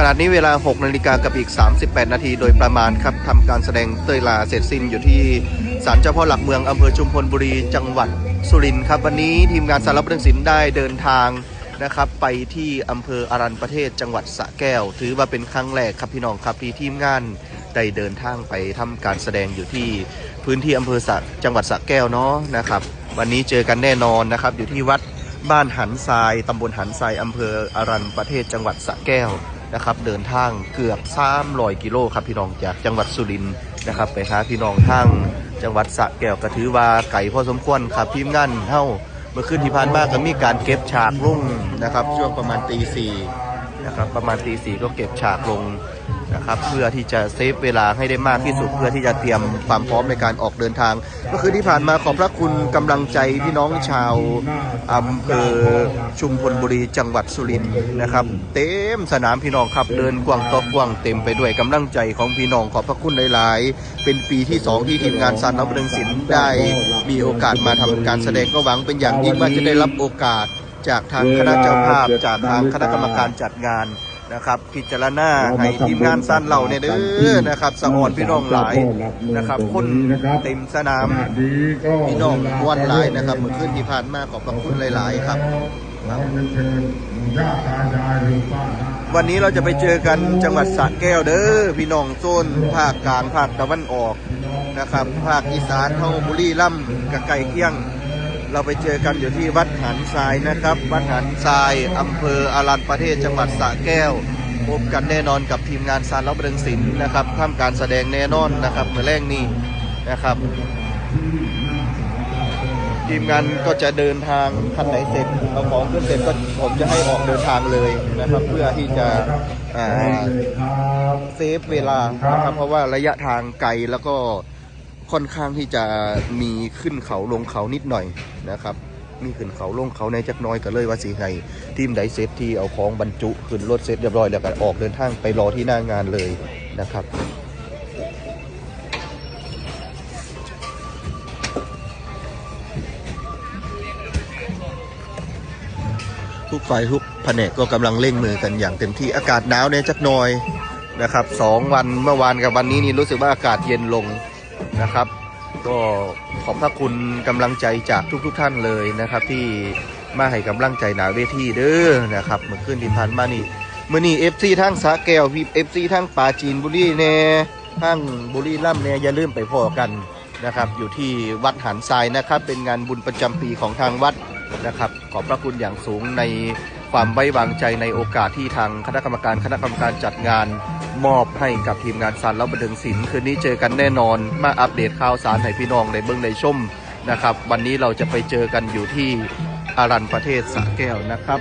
ขณะนี้เวลา 6 นาฬิกากับอีก 38 นาทีโดยประมาณครับทำการแสดงเตยลาเสร็จสิ้นอยู่ที่ศาลเจ้าพ่อหลักเมืองอำเภอชุมพลบุรีจังหวัดสุรินทร์ครับวันนี้ทีมงานสารพัดศิลป์ได้เดินทางนะครับไปที่อำเภออารันประเทศจังหวัดสระแก้ว ถือว่าเป็นครั้งแรกครับพี่น้องครับที่ทีมงานได้เดินทางไปทำการแสดงอยู่ที่พื้นที่อำเภอสะจังหวัดสระแก้วเนาะนะครับ วันนี้เจอกันแน่นอนนะครับอยู่ที่วัดบ้านหันทรายตำบลหันทรายอำเภออารันประเทศจังหวัดสระแก้ว นะครับเดินทางเกือบ300กิโลครับพี่น้องจากจังหวัดสุรินทร์นะครับไปหาพี่น้องทางจังหวัดสระแก้วกระถือว่าไก่พอสมควรครับทีมงานเท่าเมื่อคืนที่ผ่านมาก็มีการเก็บฉากลงนะครับ ช่วงประมาณตีสี่นะครับประมาณตีสี่ก็เก็บฉากลง นะครับ เพื่อที่จะเซฟเวลาให้ได้มากที่สุด เพื่อที่จะเตรียมความพร้อมในการออกเดินทางเมื่อคืนที่ผ่านมาขอบพระคุณกำลังใจพี่น้องชาวอำเภอชุมพลบุรีจังหวัดสุรินทร์นะครับ เต็มสนามพี่น้องครับเดินกว้างตอกว้างเต็มไปด้วยกำลังใจของพี่น้องขอบพระคุณหลาย ๆ เป็นปีที่สองที่ทีมงานซันนับเรืองศิลป์ได้มีโอกาสมาทำการแสดงก็หวังเป็นอย่างยิ่งว่าจะได้รับโอกาสจากทางคณะเจ้าภาพจากทางคณะกรรมการจัดงาน นะครับพิจารณาให้ทีมงานสั้นเราเนี่ยเด้อนะครับสะออนพี่น้องหลายนะครับคนเต็มสนามพี่น้องม้วนหลายนะครับเมื่อคืนที่ผ่านมาขอบพระคุณหลาย ๆ ครับ วันนี้เราจะไปเจอกันจังหวัดสระแก้วเด้อพี่น้องโซนภาคกลางภาคตะวันออกนะครับภาคอีสานเท่าบุรีรัมย์กับไก่เกี้ยง เราไปเจอกันอยู่ที่วัดหันทรายนะครับ วัดหันทรายอำเภออารันประเทศจังหวัดสระแก้ว พบกันแน่นอนกับทีมงานสารรับเริงศิลป์นะครับทำการแสดงแน่นอนนะครับเมื่อแรกนี้นะครับ ทีมงานก็จะเดินทางคันไหนเสร็จเอาของขึ้นเสร็จก็ผมจะให้ออกเดินทางเลยนะครับ เพื่อที่จะเซฟเวลานะครับเพราะว่าระยะทางไกลแล้วก็ ค่อนข้างที่จะมีขึ้นเขาลงเขานิดหน่อยนะครับ มีขึ้นเขาลงเขาในจักน้อยก็เลยว่าสิให้ทีมไดเซตที่เอาของบรรจุขึ้นรถเสร็จเรียบร้อยแล้วก็ออกเดินทางไปรอที่หน้างานเลยนะครับทุกฝ่ายทุกแผนกก็กำลังเร่งมือกันอย่างเต็มที่อากาศหนาวเนี่ยจักหน่อยนะครับสองวันเมื่อวานกับวันนี้นี่รู้สึกว่าอากาศเย็นลง นะครับ ก็ขอบพระคุณกำลังใจจากทุกๆทท่านเลยนะครับ ที่มาให้กำลังใจหนาเวทีเด้อนะครับเมื่อคืนที่ผ่านมานี่เมื่อนี้เอฟซีทั้งสาแก้วพีเอฟซีทั้งปาจีนบุรีแน่ทั้งบุรีล่ำแน่อย่าลืมไปพอกันนะครับ อยู่ที่วัดหันทรายนะครับ เป็นงานบุญประจำปีของทางวัดนะครับ ขอบพระคุณอย่างสูงในความไว้วางใจในโอกาสที่ทางคณะกรรมการคณะกรรมการจัดงาน มอบให้กับทีมงานสารแล้วบันเทิงศิลป์คืนนี้เจอกันแน่นอน มาอัปเดตข่าวสารให้พี่น้องในเบื้องในชมนะครับ วันนี้เราจะไปเจอกันอยู่ที่อารันประเทศสระแก้วนะครับ